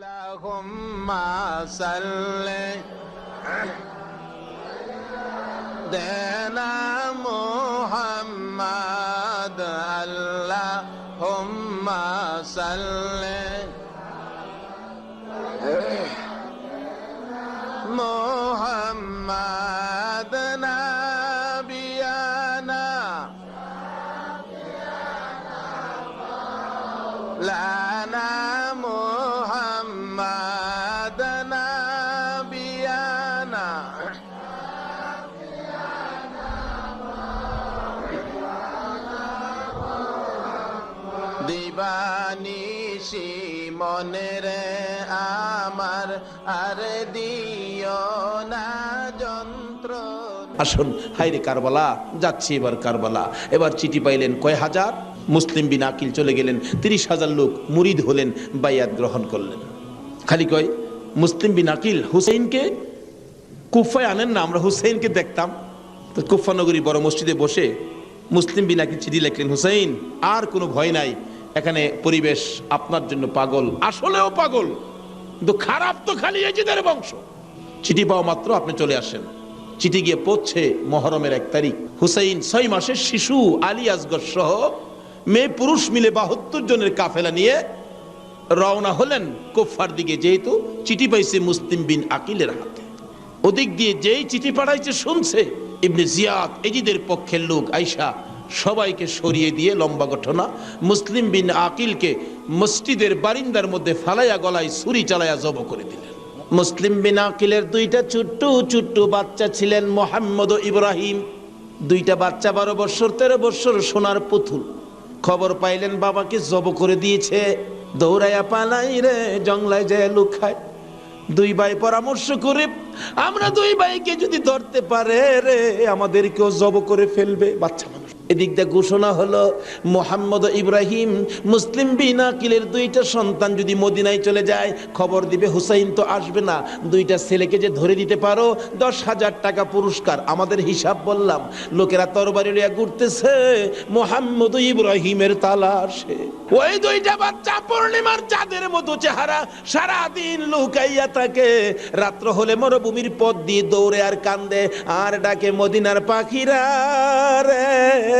اللهم صل دنا محمد اللهم صلِّ দিবানিশি মনের আমার, আর দিও না যন্ত্র। আসুন হাইরে কারবালা, যাচ্ছি এবার কারবালা। এবার চিঠি পাইলেন কয় হাজার? মুসলিম বিন আকিল চলে গেলেন, তিরিশ হাজার লোক মুরিদ হলেন বাইয়াত গ্রহণ করলেন। খালি কয়, মুসলিম বিন আকিল হুসেইনকে? কুফায় আনেন না, আমরা হুসেইনকে দেখতাম। তো কুফা নগরী বড় মসজিদে বসে মুসলিম বিন আকিল চিঠি লিখলেন, হুসেইন, আর কোনো ভয় নাই এখানে পরিবেশ আপনার জন্য পাগল। আসলেও পাগল। কিন্তু খারাপ তো খালি এজিদের বংশ। চিঠি পাওয়া মাত্র আপনি চলে আসেন। চিঠি গিয়ে পড়ছে মহরমের এক তারিখ। হুসাইন ছয় মাসের শিশু আলী আসগর সহ মেয়ে পুরুষ মিলে বাহাত্তর জনের কাফেলা নিয়ে রওনা হলেন কোফার দিকে, যেহেতু চিঠি পাইছে মুসলিম বিন আকিলের হাতে। ওদিক দিয়ে যেই চিঠি পাঠাইছে, শুনছে। ইবনে জিয়াদ এজিদের পক্ষের লোক আইসা সবাইকে সরিয়ে দিয়ে লম্বা ঘটনা। মুসলিম বিন আকিলকে মসজিদের বারিন্দার মধ্যে ফালাইয়া গলায় ছুরি চালাইয়া জব করে দিলেন। মুসলিম বিন আকিলের দুইটা ছোট্ট ছোট্ট বাচ্চা ছিলেন মোহাম্মদ ইব্রাহিম। দুইটা বাচ্চা বারো বছর, তেরো বছর সোনার পুতুল। খবর পাইলেন, বাবাকে জব করে দিয়েছে। দৌড়াইয়া পালাই রে জংলায় যায় লুকায়। দুই ভাই পরামর্শ করে, আমরা দুই ভাইকে যদি ধরতে পারে রে, আমাদেরকেও জব করে ফেলবে। বাচ্চা এদিক দিয়ে ঘোষণা হলো, মোহাম্মদ ইব্রাহিম মুসলিম বিনাকিলের দুইটা সন্তান যদি মদিনায় চলে যায়, খবর দিবে হুসাইন তো আসবে না। দুইটা ছেলেকে যে ধরে দিতে পারো, দশ হাজার টাকা পুরস্কার। আমাদের হিসাব বললাম, লোকেরা তরবারি লিয়া ঘুরতেছে, মোহাম্মদ ইব্রাহিমের তালাশে ওই দুইটা বাচ্চা পূর্ণিমার চাঁদের মতো চেহারা, সারাদিন লুকাইয়া থাকে। রাত্র হলে মরুভূমির পথ দিয়ে দৌড়ে আর কান্দে, আর ডাকে মদিনার পাখিরা রে।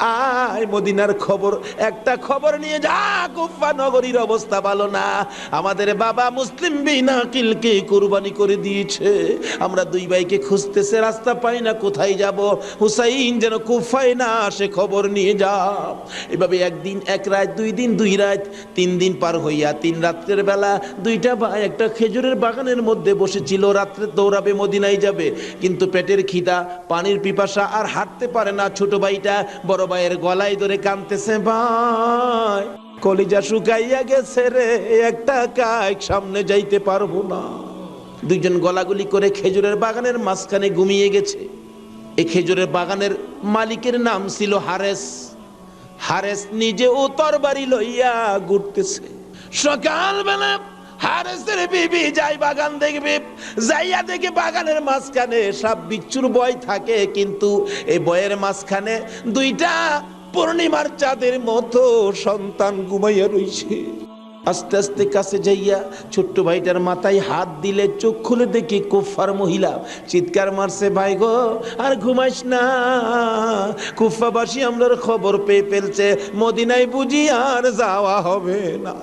আয় মদিনার খবর, একটা খবর নিয়ে যা, কুফা নগরীর অবস্থা ভালো না। আমাদের বাবা মুসলিম বিনাকিলকে কুরবানি করে দিয়েছে। আমরা দুই ভাইকে খুঁজতেছে, রাস্তা পাই না, কোথায় যাব? হুসাইন যেন কুফায় না আসে, খবর নিয়ে যা। এভাবে একদিন, এক রাত, দুই দিন, দুই রাত, তিন দিন পার হইয়া তিন রাত্রের বেলা দুইটা ভাই একটা খেজুরের বাগানের মধ্যে বসেছিল, রাত্রে দৌড়াবে, মদিনায় যাবে। কিন্তু পেটের খিদা, পানির পিপাসা আর হাঁটতে পারে না ছোট ভাইটা, বড় ভাইয়ের গলায় ধরে কানতেছে ভাই, কলিজা শুকাইয়া গেছে রে, একটা কাক সামনে যাইতে পারব না। দুইজন গলাগুলি করে খেজুরের বাগানের মাঝখানে ঘুমিয়ে গেছে। এই খেজুরের বাগানের মালিকের নাম ছিল হারেস। হারেস নিজে ও তরবারি লইয়া ঘুরতেছে। সকালবেলা যাই বাগান দেখবে, যাইয়া বাগানের মাঝখানে সব বিচ্ছুর বয় থাকে, কিন্তু এই বয়ের মাঝখানে দুইটা পূর্ণিমার চাঁদের মতো সন্তান ঘুমাইয়া রইছে। আস্তে আস্তে কাছে যাইয়া ছোট্ট ভাইটার মাথায় হাত দিলে চোখ খুলে দেখি কুফার মহিলা। চিৎকার মারছে, ভাই গো, আর ঘুমাইস না। কুফাবাসী আমরার খবর পেয়ে ফেলছে। মদিনায় বুঝি আর যাওয়া হবে না।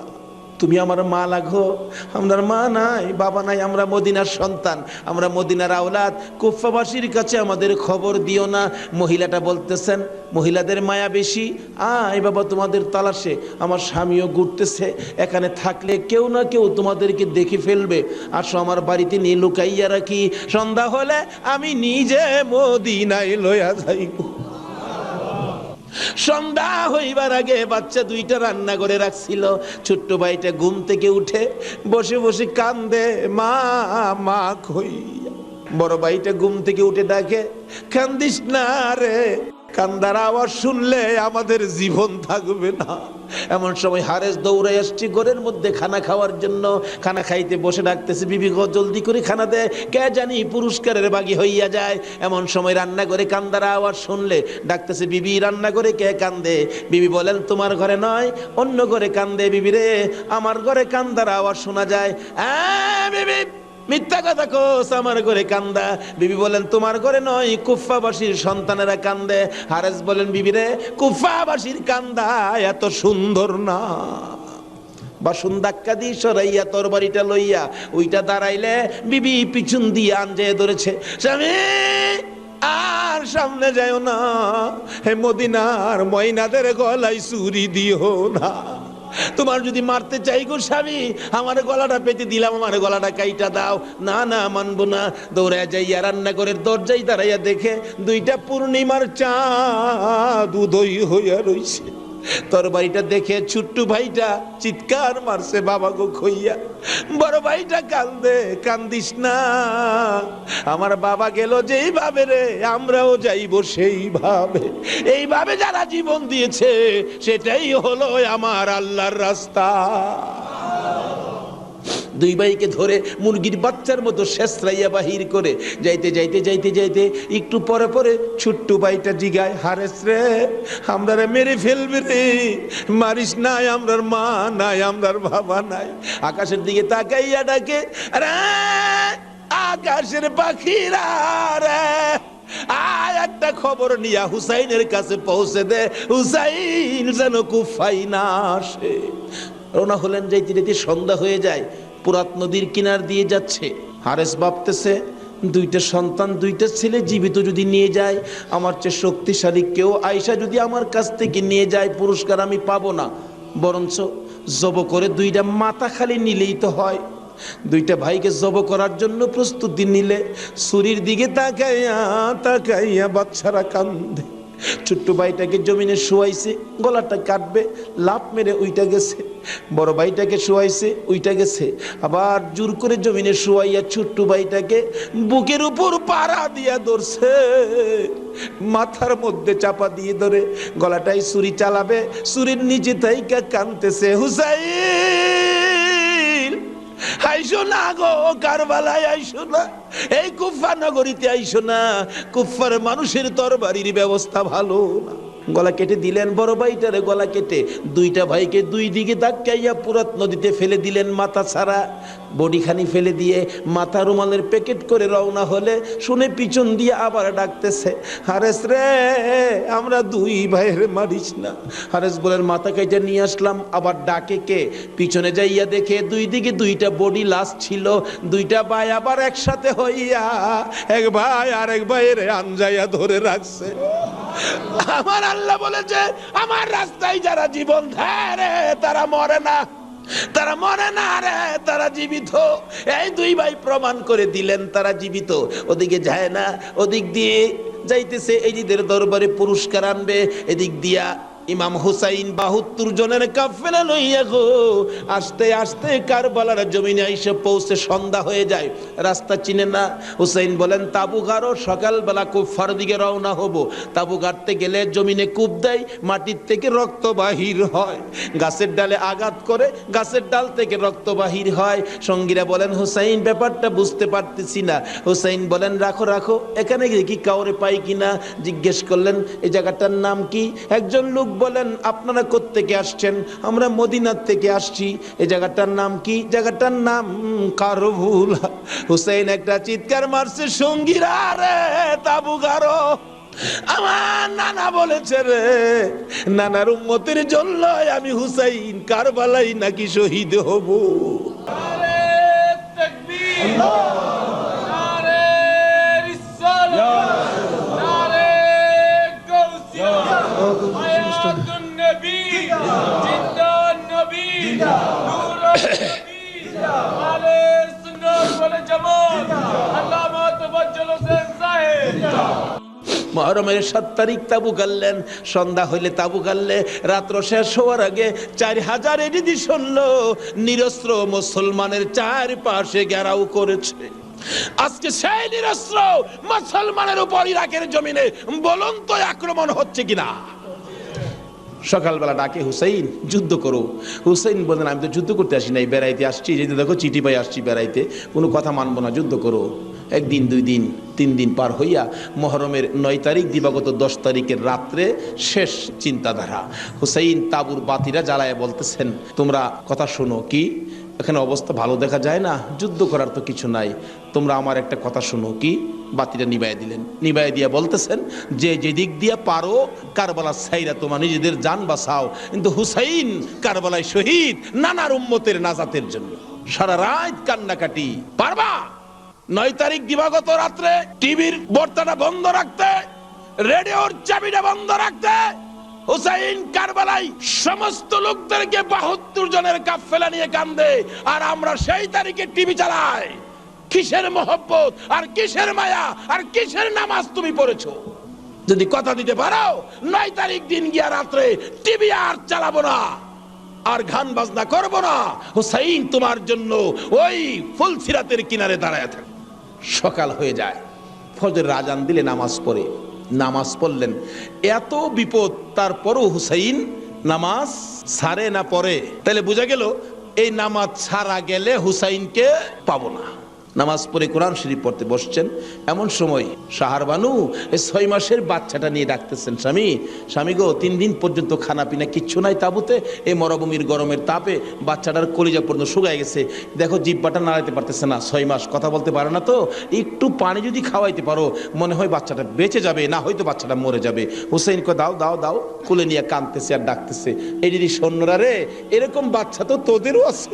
তুমি আমার মা লাগো? আমার মা নাই, বাবা নাই, আমরা মদিনার সন্তান। আমরা মদিনার আওলাদ। কুফাবাসীর কাছে আমাদের খবর দিও না। মহিলাটা বলতেছেন, মহিলাদের মায়া বেশি। আয় বাবা, তোমাদের তালাশে। আমার স্বামীও ঘুরতেছে। এখানে থাকলে কেউ না কেউ তোমাদেরকে দেখে ফেলবে। আসো আমার বাড়িতে নিয়ে লুকাইয়া রাখি। সন্ধ্যা হলে আমি নিজে মদিনায় লইয়া যাইব। সন্ধ্যা হইবার আগে বাচ্চা দুইটা রান্না করে রাখছিল। ছোট্ট ভাইটা ঘুম থেকে উঠে বসে বসে কান্দে, মা মা কই? বড় ভাইটা ঘুম থেকে উঠে ডাকে কান্দিস না রে। কান্দার আওয়াজ শুনলে আমাদের জীবন থাকবে না। এমন সময় হারেস দৌড়ে আসছি ঘরের মধ্যে খানা খাওয়ার জন্য। খানা খাইতে বসে ডাকতেছে বিবি গো জলদি করে খানা দেয় কে জানি পুরস্কারের বাগি হইয়া যায়। এমন সময় রান্না করে কান্দার আওয়াজ শুনলে ডাকতেছে বিবি রান্না করে কে কান্দে? বিবি বলেন তোমার ঘরে নয় অন্য ঘরে কান্দে বিবি রে। আমার ঘরে কান্দার আওয়াজ শোনা যায়। আহ, বিবি। মিথ্যা কথা কোস, আমার ঘরে কান্দা। বিবি বলেন, তোমার ঘরে নয় কুফাবাসীর সন্তানেরা কান্দে। হারেস বলেন, বিবি রে কুফাবাসীর কান্দা, এত সুন্দর না। বাসুন ধাক্কা দিয়ে সরাইয়া তোর বাড়িটা লইয়া, ওইটা দাঁড়াইলে বিবি পিছন দিয়ে আনজে ধরেছে। স্বামী, আর সামনে যাও না। হে মদিনার ময়নাদের গলায় চুরি দিও না। তোমার যদি মারতে চাই গো স্বামী, আমার গলাটা পেতে দিলাম, আমার গলাটা কাইটা দাও। না না, মানবো না। দৌড়ায় যাইয়া রান্না করে দরজায় দাঁড়াইয়া দেখে দুইটা পূর্ণিমার চাঁদ দুধই হইয়া রইছে। তোর বাড়িটা দেখে ছোট্ট ভাইটা চিৎকার মারছে, বাবা গো খইয়া, বড় ভাইটা কান্দে, কান্দিস না। আমার বাবা গেল যেইভাবে রে, আমরাও যাইব সেইভাবে। এইভাবে যারা জীবন দিয়েছে, সেটাই হলো আমার আল্লাহর রাস্তা। দুই ভাইকে ধরে মুরগির বাচ্চার মতো শেষরাইয়া বাহির করে যাইতে যাইতে যাইতে যাইতে একটু পরে পরে ছোট্ট ভাইটা জিগায়, হারেস রে আমরা মেরে ফেলবে রে। মারিস নাই, আমরার মা নাই, আমরার বাবা নাই। আকাশের দিকে তাকাইয়া ডাকে, রে, আকাশের পাখিরা রে, আয় একটা খবর নিয়া হুসাইনের কাছে পৌঁছে দে। হুসাইন যেন কুফাই না আসে। রওনা হলেন, যাইতে যাইতে সন্ধ্যা হয়ে যায়। পুরাত নদীর কিনার দিয়ে যাচ্ছে। হারেস ভাবতেছে, দুইটা সন্তান, দুইটা ছেলে জীবিত যদি নিয়ে যায়, আমার চেয়ে শক্তিশালী কেউ আয়সা যদি আমার কাছ থেকে নিয়ে যায়, পুরস্কার আমি পাবো না। বরঞ্চ জব করে দুইটা মাথা খালি নিলেই তো হয়। দুইটা ভাইকে জব করার জন্য প্রস্তুতি নিলে, ছুরির দিকে তাকাইয়া তাকাইয়া বাচ্চারা কান্দে। ছোট্ট ভাইটাকে জমিনে শুয়াইছে, গলাটা কাটবে লাভ মেরে উইটা গেছে। বড় ভাইটাকে শুয়াইছে, উইটা গেছে। আবার জোর করে জমিনে শুয়াইয়া ছোট্ট ভাইটাকে বুকের উপর পাড়া দিয়া ধরছে। মাথার মধ্যে চাপা দিয়ে ধরে গলাটাই ছুরি চালাবে, ছুরির নিচে তাইকা কানতেছে, হুসাইন! আইসো না গো কারবালায় আইসো না। এই কুফা নগরীতে আইসো না। কুফার মানুষের তরবারির ব্যবস্থা ভালো না। গলা কেটে দিলেন বড় ভাইটারে গলা কেটে। দুইটা ভাইকে দুই দিকে ধাক্কাইয়া পুরাত নদীতে ফেলে দিলেন মাথা ছাড়া। বডিখানি ফেলে দিয়ে মাথা রুমালের প্যাকেট করে রওনা হলে শুনে পিছন দিয়ে আবার ডাকতেছে, হারেস রে, আমরা দুই ভাইয়ের মারিস না। হারেস বলেন, মাথা কেটে নিয়ে আসলাম। আবার ডাকে কে? পিছনে যাইয়া দেখে দুই দিকে দুইটা বডি লাশ ছিল, দুইটা ভাই আবার একসাথে হইয়া এক ভাই আর এক ভাইয়ের আনজাইয়া ধরে রাখছে। আমার আল্লাহ বলেছে, আমার রাস্তায় যারা জীবন দেয় তারা মরে না। তারা মরে না রে, তারা জীবিত। এই দুই ভাই প্রমাণ করে দিলেন, তারা জীবিত। ওদিকে যায় না, ওদিক দিয়ে যাইতেছে, এই দরবারে পুরস্কার আনবে, এদিক দিয়া ইমাম হুসাইন বাহাত্তর জনের কাফেলা লইয়া গো। আসতে আস্তে কারবালার জমিনে এসে পৌঁছে সন্ধ্যা হয়ে যায়। রাস্তা চিনে না। হুসাইন বলেন তাবু গারো সকালবেলা কুফার দিকে রওনা হব। তাবু গাড়তে গেলে জমিনে কূপ দেয়, মাটির থেকে রক্ত বাহির হয়। গাছের ডালে আঘাত করে গাছের ডাল থেকে রক্ত বাহির হয়। সঙ্গীরা বলেন, হুসাইন, ব্যাপারটা বুঝতে পারতেছি না। হুসাইন বলেন, রাখো রাখো, এখানে কি কাউরে পাই কিনা? জিজ্ঞেস করলেন এই জায়গাটার নাম কি? একজন লোক বলেন আপনারা কোত্থেকে আসছেন? আমরা মদিনার থেকে আসছি। এই জায়গাটার নাম কি? জায়গাটার নাম কারবুল হুসাইন একটা চিৎকার মারছে সঙ্গীরা রে তাবু গারো আমার নানা বলেছে রে নানার উম্মতের জন্য আমি হুসাইন কারবালাই নাকি শহীদ হব। নারে মহরমের সাত তারিখ তাবু গাললেন, সন্ধ্যা হইলে তাবু গাললে, রাত্র শেষ হওয়ার আগে চার হাজার এডিদি শুনলো, নিরস্ত্র মুসলমানের চার পাশে ঘেরাও করেছে। আজকে সেই নিরস্ত্র মুসলমানের উপর ইরাকের জমিনে বলন্ত আক্রমণ হচ্ছে কিনা? সকালবেলা ডাকে, হুসাইন, যুদ্ধ করো। হুসাইন বলেন আমি তো যুদ্ধ করতে আসি নাই, বেড়াইতে আসছি। যদি দেখো চিঠি পাই আসছি বেড়াইতে, কোনো কথা মানবো না, যুদ্ধ করো। একদিন, দুই দিন, তিন দিন পার হইয়া মহরমের নয় তারিখ, দিবাগত দশ তারিখের রাত্রে শেষ চিন্তাধারা। হুসাইন তাবুর বাতিরা জ্বালায় বলতেছেন, তোমরা কথা শোনো, কি? এখানে অবস্থা ভালো দেখা যায় না, যুদ্ধ করার তো কিছু নাই। তোমরা আমার একটা কথা শোনো, কি? বাতিটা নিবাই দিলেন। নিবাই দিয়া বলতেছেন, যে যে দিক দিয়া পারো কারবালা সাইরা তোমার নিজেদের যান বাঁচাও। কিন্তু হুসাইন কারবালায় শহীদ, নানার উম্মতের নাজাতের জন্য। সারা রাত কান্নাকাটি। পারবা? নয় তারিখ দিবাগত রাত্রে টিভির বর্তাটা বন্ধ রাখতে, রেডিওর চাবিটা বন্ধ রাখতে হুসাইন কারবালাই সমস্ত লোকদেরকে বাহাত্তর জনের কাফেলা নিয়ে কান্দে, আর আমরা সেই তারিখে টিভি চালাই। কিসের মহব্বত, আর কিসের মায়া, আর কিসের নামাজ তুমি পড়েছো? যদি কথা দিতে পারো, নয় তারিখ দিন গিয়া রাত্রে টিভি আর চালাবো না, আর গান বাজনা করব না। হুসাইন তোমার জন্য ওই ফুলসিরাতের কিনারে দাঁড়ায় থাকে। সকাল হয়ে যায় ফজর রাজান দিলে নামাজ পড়ে। নামাজ পড়লেন। এত বিপদ, তারপরও হুসাইন নামাজ সারে না পড়ে। তাহলে বোঝা গেল, এই নামাজ ছাড়া গেলে হুসাইনকে পাবো না। নামাজ পড়ে কোরআন শরীফ পড়তে বসছেন। এমন সময় সাহার বানু এই ছয় মাসের বাচ্চাটা নিয়ে ডাকতেছেন, স্বামী স্বামী গো, তিন দিন পর্যন্ত খানা পিনা কিচ্ছু নাই তাবুতে। এই মরভূমির গরমের তাপে বাচ্চাটার কলিজা পর্যন্ত শুকায় গেছে। দেখো, জিব্বাটা নাড়াইতে পারতেছে না, ছয় মাস কথা বলতে পারে না তো। একটু পানি যদি খাওয়াইতে পারো, মনে হয় বাচ্চাটা বেঁচে যাবে, না হয়তো বাচ্চাটা মরে যাবে। হুসেইনকে দাও দাও দাও। কুলে নিয়ে কাঁদতেছে আর ডাকতেছে, এই যদি সৈন্যরা রে, এরকম বাচ্চা তো তোদেরও আছে।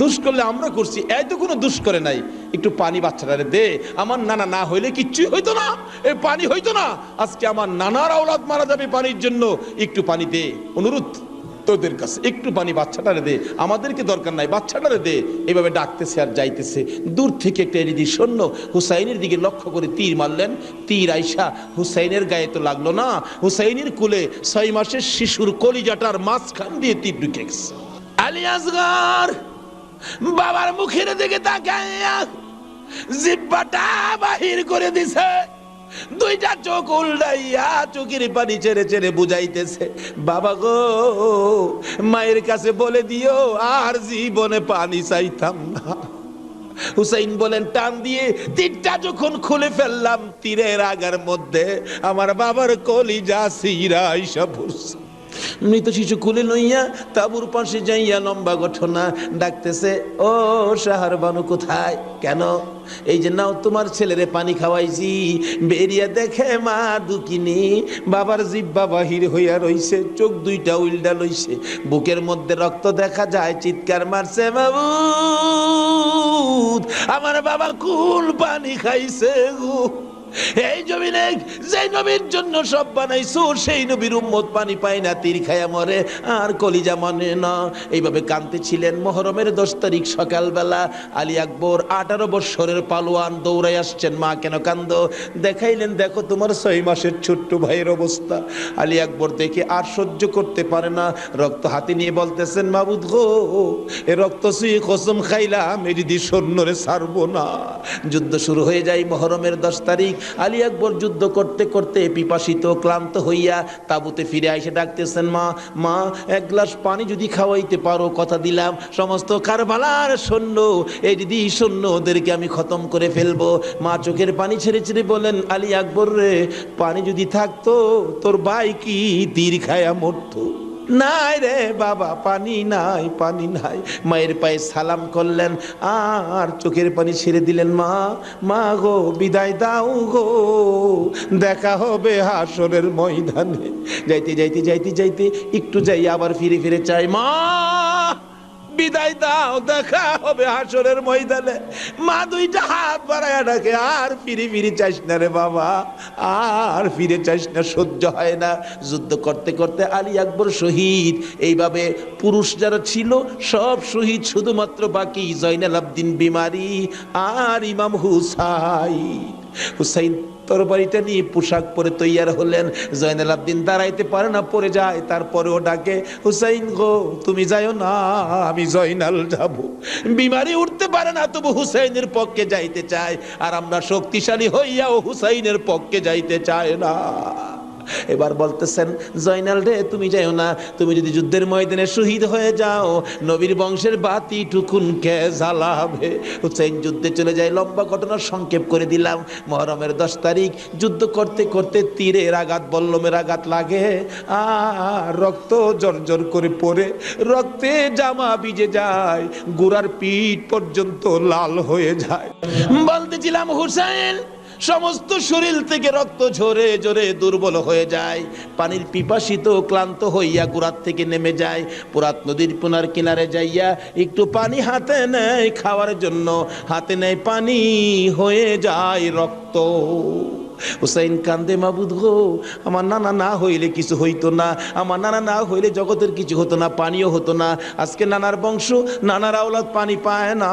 দুষ করলে আমরা করছি, এই তো কোনো দুষ করে নাই। একটু পানি বাচ্চাটারে দে, আমার নানা না হইলে কিচ্ছুই হইতো না এই পানি হইতো না। আজকে আমার নানার আওলাদ মারা যাবে পানির জন্য, একটু পানি দে, অনুরোধ তোদের কাছে, একটু পানি বাচ্চাটারে দে, আমাদেরকে দরকার নাই বাচ্চাটারে দে। এভাবে ডাকতেছে আর যাইতেছে। দূর থেকে একটা এরিদি সৈন্য হুসাইনের দিকে লক্ষ্য করে তীর মারলেন। তীর আইসা হুসাইনের গায়ে তো লাগল না। হুসাইনের কুলে ছয় মাসের শিশুর কলিজাটার মাঝখান দিয়ে তীর ঢুকে গেছে। বাবার মুখের দিকে তাকাইয়া জিব্বাটা বাহির করে দিছে। দুইটা চোখ উল্টাইয়া চোখের পানি ছেড়ে ছেড়ে বুঝাইতেছে, বাবা গো, মায়ের কাছে বলে দিও, আর জীবনে পানি চাইতাম না। হুসাইন বলেন, টান দিয়ে তীরটা যখন খুলে ফেললাম, তীরের আগার মধ্যে আমার বাবার কলিজা সিরা পড়ছে। মৃত শিশু কুলে লইয়া তাবুর পাশে যাইয়া লম্বা ঘটনা ডাকতেছে, ও সাহার বানু কোথায়? কেন? এই যে নাও তোমার ছেলেরে পানি খাওয়াইছি। বেরিয়া দেখে মা দুকিনি, বাবার জিব্বা বাহির হইয়া রইছে, চোখ দুইটা উল্টা লইছে। বুকের মধ্যে রক্ত দেখা যায়, চিৎকার মারছে বাবু আমার বাবা কুল পানি খাইছে গো। এই জমিনে যে নবীর জন্য সব বানাইছো, সেই নবীর উম্মত পানি পায় না, তীর খায়া মরে, আর কলিজা মানে না। এইভাবে কানতে ছিলেন মহরমের দশ তারিখ সকালবেলা। আলী আকবর আঠারো বৎসরের পালোয়ান দৌড়াই আসছেন, মা, কেন কান্দ? দেখাইলেন, দেখো তোমার ছয় মাসের ছোট্ট ভাইয়ের অবস্থা। আলী আকবর দেখে আর সহ্য করতে পারে না। রক্ত হাতে নিয়ে বলতেছেন, মাবুদ গো, এ রক্ত সুই কসম খাইলাম এটি দিয়ে সৈন্যরে ছাড়বো না। যুদ্ধ শুরু হয়ে যায় মহরমের দশ তারিখ। আলী আকবর যুদ্ধ করতে করতে পিপাসিত, ক্লান্ত হইয়া তাবুতে ফিরে আইসে ডাকতেছেন, মা মা, এক গ্লাস পানি যদি খাওয়াইতে পারো, কথা দিলাম। সমস্ত কারবালার সৈন্য, এই দিদি সৈন্য, ওদেরকে আমি খতম করে ফেলব। মা চোখের পানি ছেড়ে ছেড়ে বলেন, আলী আকবর রে, পানি যদি থাকতো, তোর ভাই কি তীর খায়া মরতো? নাই রে বাবা, পানি নাই পানি নাই। মায়ের পায়ে সালাম করলেন, আর চোখের পানি ছেড়ে দিলেন মা মা গো, বিদায় দাও গো। দেখা হবে হাসরের ময়দানে। যাইতে যাইতে যাইতে যাইতে, একটু যাই আবার ফিরে ফিরে চাই মা বিদায় দাও, দেখা হবে হাসরের ময়দানে। মা দুইটা হাত বাড়ায় ডাকে, আর ফিরে ফিরে চাইস না রে বাবা, আর ফিরে চাইস না, সহ্য হয় না। যুদ্ধ করতে করতে আলী আকবর শহীদ। এইভাবে পুরুষ যারা ছিল, সব শহীদ শুধুমাত্র বাকি, জয়নাল আবদিন বিমারি আর ইমাম হুসাইন। হুসাইন তরবারিটা নিয়ে পোশাক পরে তৈয়ার হলেন। জয়নাল আবদিন দাঁড়াইতে পারে না পরে যায়, তারপরেও ডাকে, হুসাইন গো, তুমি যাইও না, আমি জয়নাল যাব। বিমারি উঠতে পারে না, তবু হুসাইনের পক্ষে যাইতে চায়, আর আমরা শক্তিশালী হইয়াও হুসাইনের পক্ষে যাইতে চায় না। এবার বলতেছেন, জয়নাল রে, তুমি যাইও না। তুমি যদি যুদ্ধের ময়দানে শহীদ হয়ে যাও, নবীর বংশের বাতি টুকুন কে জ্বালাবে? হুসেন যুদ্ধে চলে যায়, লম্বা ঘটনা সংক্ষেপ করে দিলাম। মহরমের দশ তারিখ, যুদ্ধ করতে করতে তীরের আঘাত, বল্লমের আঘাত লাগে। আর রক্ত জর্জর করে পড়ে, রক্তে জামা ভিজে যায়, গোড়ার পিঠ পর্যন্ত লাল হয়ে যায়। বলতেছিলাম হুসেন সমস্ত শরীর থেকে রক্ত ঝরে ঝরে দুর্বল হয়ে যায়। পানির পিপাসিত ক্লান্ত হইয়া গোড়ার থেকে নেমে যায়। পুরাত নদীর পুনার কিনারে যাইয়া একটু পানি হাতে নেয়, খাওয়ার জন্য হাতে নেয় পানি, হয়ে যায় রক্ত। হুসাইন কান্দে, মাবুদ গো, আমার নানা না হইলে কিছু হইতো না। আমার নানা না হইলে জগতের কিছু হতো না, পানিও হতো না। আজকে নানার বংশ, নানার আওলাদ পানি পায় না।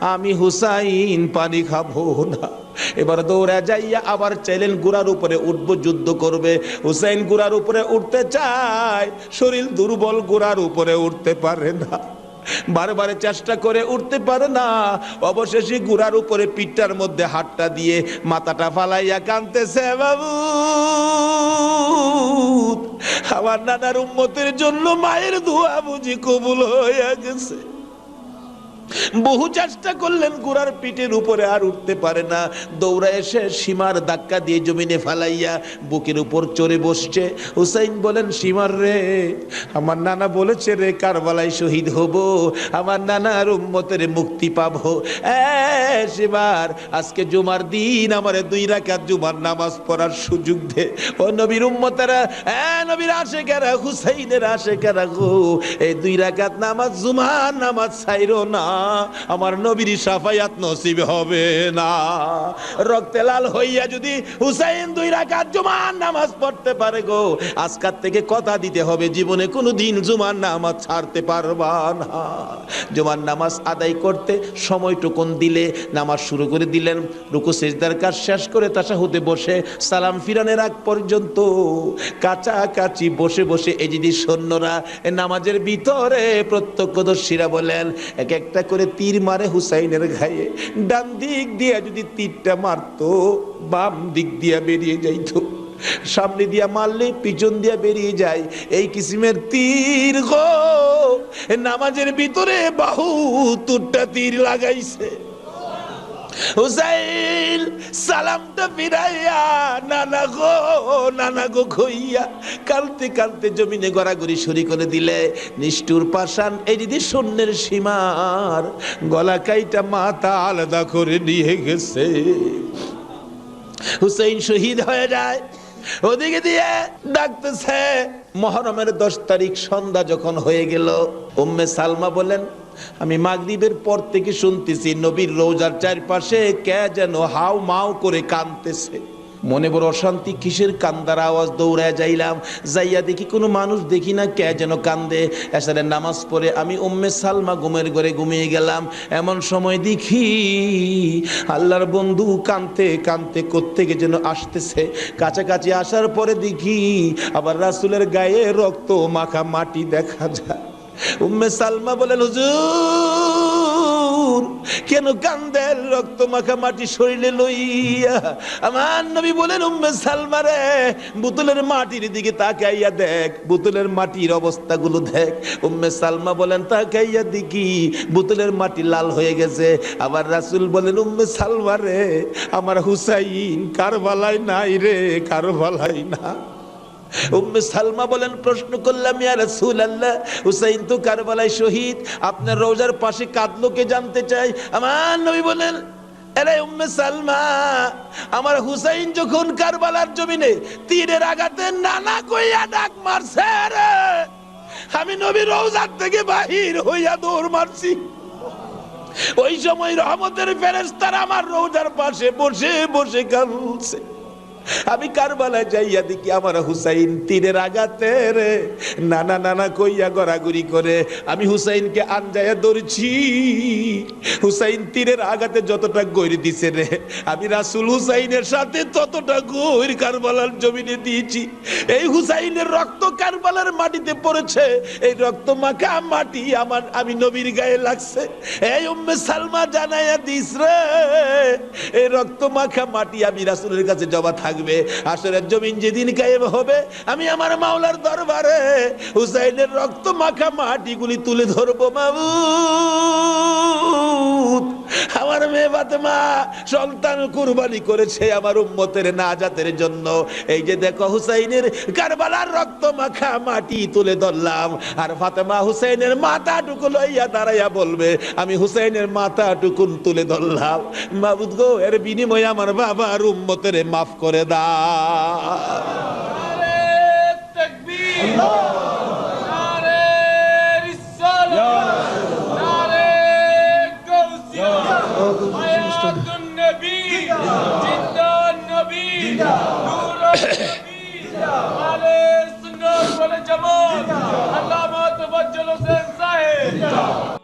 আমি হুসাইন পানি খাব না। এবার দৌড়া যাইয়া আবার চাইলেন গুড়ার উপরে উঠবো, যুদ্ধ করবে। হুসাইন গুড়ার উপরে উঠতে চায়, শরীর দুর্বল, গুড়ার উপরে উঠতে পারে না। বারবার চেষ্টা করে উঠতে পারে না। অবশেষে গুড়ার উপরে পিঠটার মধ্যে হাতটা দিয়ে মাথাটা ফালাইয়া কানতেছে বাবু, আমার নানার উন্মতের জন্য মায়ের ধোয়া বুঝি কবুল হয়ে গেছে। বহু চেষ্টা করলেন গুড়ার পিঠের উপরে আর উঠতে পারে না। দৌড়া এসে সীমার ধাক্কা দিয়ে জমিনে ফালাইয়া বুকের উপর চড়ে বসছে। হুসাইন বলেন, সীমার রে, আমার নানা বলেছে রে, কারবালায় শহীদ হব, আমার নানার উম্মতের মুক্তি পাবো। সীমার, আজকে জুমার দিন, আমার দুই রাকাত জুমার নামাজ পড়ার সুযোগ দে। ও নবীর উম্মতেরা, এ, নবীর আশেকেরা, হুসাইনের আশেকেরা গো, এই দুই রাকাত নামাজ জুমার নামাজ ছাইরো না। আমার নবীর সাফায়াত নসিব হবে না। রক্তে লাল হইয়া যদি হুসাইন দুই রাকাত জুমার নামাজ পড়তে পারে গো, আজকার থেকে কথা দিতে হবে, জীবনে কোনো দিন জুমার নামাজ ছাড়তে পারবা না। জুমার নামাজ আদায় করতে সময়টুকুন দিলে নামাজ শুরু করে দিলেন, রুকু সেজদার কাজ শেষ করে তাসা হতে বসে সালাম ফিরানের আগ পর্যন্ত কাছাকাছি বসে বসে এই যদি সৈন্যরা নামাজের ভিতরে প্রত্যক্ষদর্শীরা বলেন, এক একটা করে তীর মারে হুসাইনের ঘায়ে। ডান দিক দিয়ে যদি তীরটা মারতো, বাম দিক দিয়ে বেরিয়ে যাইতো। সামনে দিয়া মারলে পিছন দিয়া বেরিয়ে যায়। এই কিসিমের তীর গো নামাজের ভিতরে বাহু তুরটা তীর লাগাইছে। হুসাইন সালামটা ফিরাইয়া, নানা গো নানা গো খইয়া কালতে কালতে জমিনে গড়াগড়ি সরি করে দিলে। নিষ্ঠুর পাশান এই দিদি শূন্যের সীমার গলা কাইটা মাথা আলাদা করে নিয়ে গেছে। হুসাইন শহীদ হয়ে যায়। ওদিকে দিয়ে ডাকতেছে, মহরমের দশ তারিখ সন্ধ্যা যখন হয়ে গেল, উম্মে সালমা বলেন আমি মাগরিবের পর থেকে শুনতেছি, নবীর রোজার চারপাশে কে যেন হাও মাও করে কানতেছে মনে বড় অশান্তি, কিসের কান্দার আওয়াজ দৌড়ায় যাইলাম। যাইয়া দেখি কোনো মানুষ দেখি না কে যেন কান্দে। এসারে নামাজ পড়ে আমি উম্মে সালমা ঘুমের ঘরে ঘুমিয়ে গেলাম। এমন সময় দেখি আল্লাহর বন্ধু কানতে কানতে কোত্থেকে যেন আসতেছে। কাছাকাছি আসার পরে দেখি আবার রাসুলের গায়ে রক্ত মাখা মাটি দেখা যায়। উম্মে সালমা বলেন, হুজুর, কেন কান্দেন রক্ত মাখা মাটি শরীরে লইয়া? আমার নবী বলেন, উম্মে সালমা রে, বুতলের মাটির দিকে তাকাইয়া দেখ, বুতলের মাটির অবস্থাগুলো দেখ। উম্মে সালমা বলেন, তাকাইয়া দেখি, বোতলের মাটি লাল হয়ে গেছে। আবার রাসূল বলেন, উম্মে সালমা রে, আমার হুসাইন কারবালায় নাই রে, কারবালায় না। উম্মে সালমা বলেন, প্রশ্ন করলাম, ইয়া হুসাইন তো কারবালায় শহীদ, আপনার রোজার পাশে কাঁদলোকে জানতে চাই? আমার নবী বলেন আরে উম্মে সালমা, আমার হুসাইন যখন কারবালার জমিনে তীরের আঘাতে নানা কইয়া ডাক মারছে আমি নবী রোজার থেকে বাহির হইয়া দৌড় মারছি। ওই সময় রহমতের ফেরেশতারা আমার রোজার পাশে বসে বসে কাঁদছে। আমি কারবালায় যাইয়া দেখি আমার হুসাইন তীরের আঘাতে রে। নানা নানা কইয়া গড়াগড়ি করে, আমি হুসাইনকে আনজাইয়া ধরছি। হুসাইন তীরের আঘাতে যতটা গৈর দিছে রে, আমি রাসুল হুসাইনের সাথে ততটা গৈর কারবালার জমিনে দিয়েছি। এই হুসাইনের রক্ত কারবালার মাটিতে পড়েছে, এই রক্ত মাখা মাটি আমার, আমি নবীর গায়ে লাগছে। এই উম্মে সালমা জানাইয়া দিস রে, এই রক্ত মাখা মাটি আমি রাসুলের কাছে জবা জমা থাকবে আসরের জমিন যেদিন কায়েম হবে, আমি আমার মাওলার দরবারে হুসাইনের রক্ত মাখা মাটিগুলি তুলে ধরবো, মাবুদ। আমার মেয়ে ফাতেমা সন্তান কুরবানি করেছে আমার উম্মতের নাজাতের জন্য। এই যে দেখো হুসাইনের কারবালার রক্ত মাখা মাটি তুলে ধরলাম, আর ফাতেমা হুসাইনের মাথাটুকু লইয়া দাঁড়াইয়া বলবে, আমি হুসাইনের মাথাটুকুন তুলে ধরলাম। মাবুদ গো, এর বিনিময়ে আমার বাবার উম্মতের মাফ করে দা নারে তাকবীর নারে রিসালাত নারে গাউসিয়া হায়াতুন নবী জিন্দান নবী নূরুন নবী আলে সুন্নাত ওয়াল জামাত আল্লামা তাফাজ্জল হোসেন সাহেব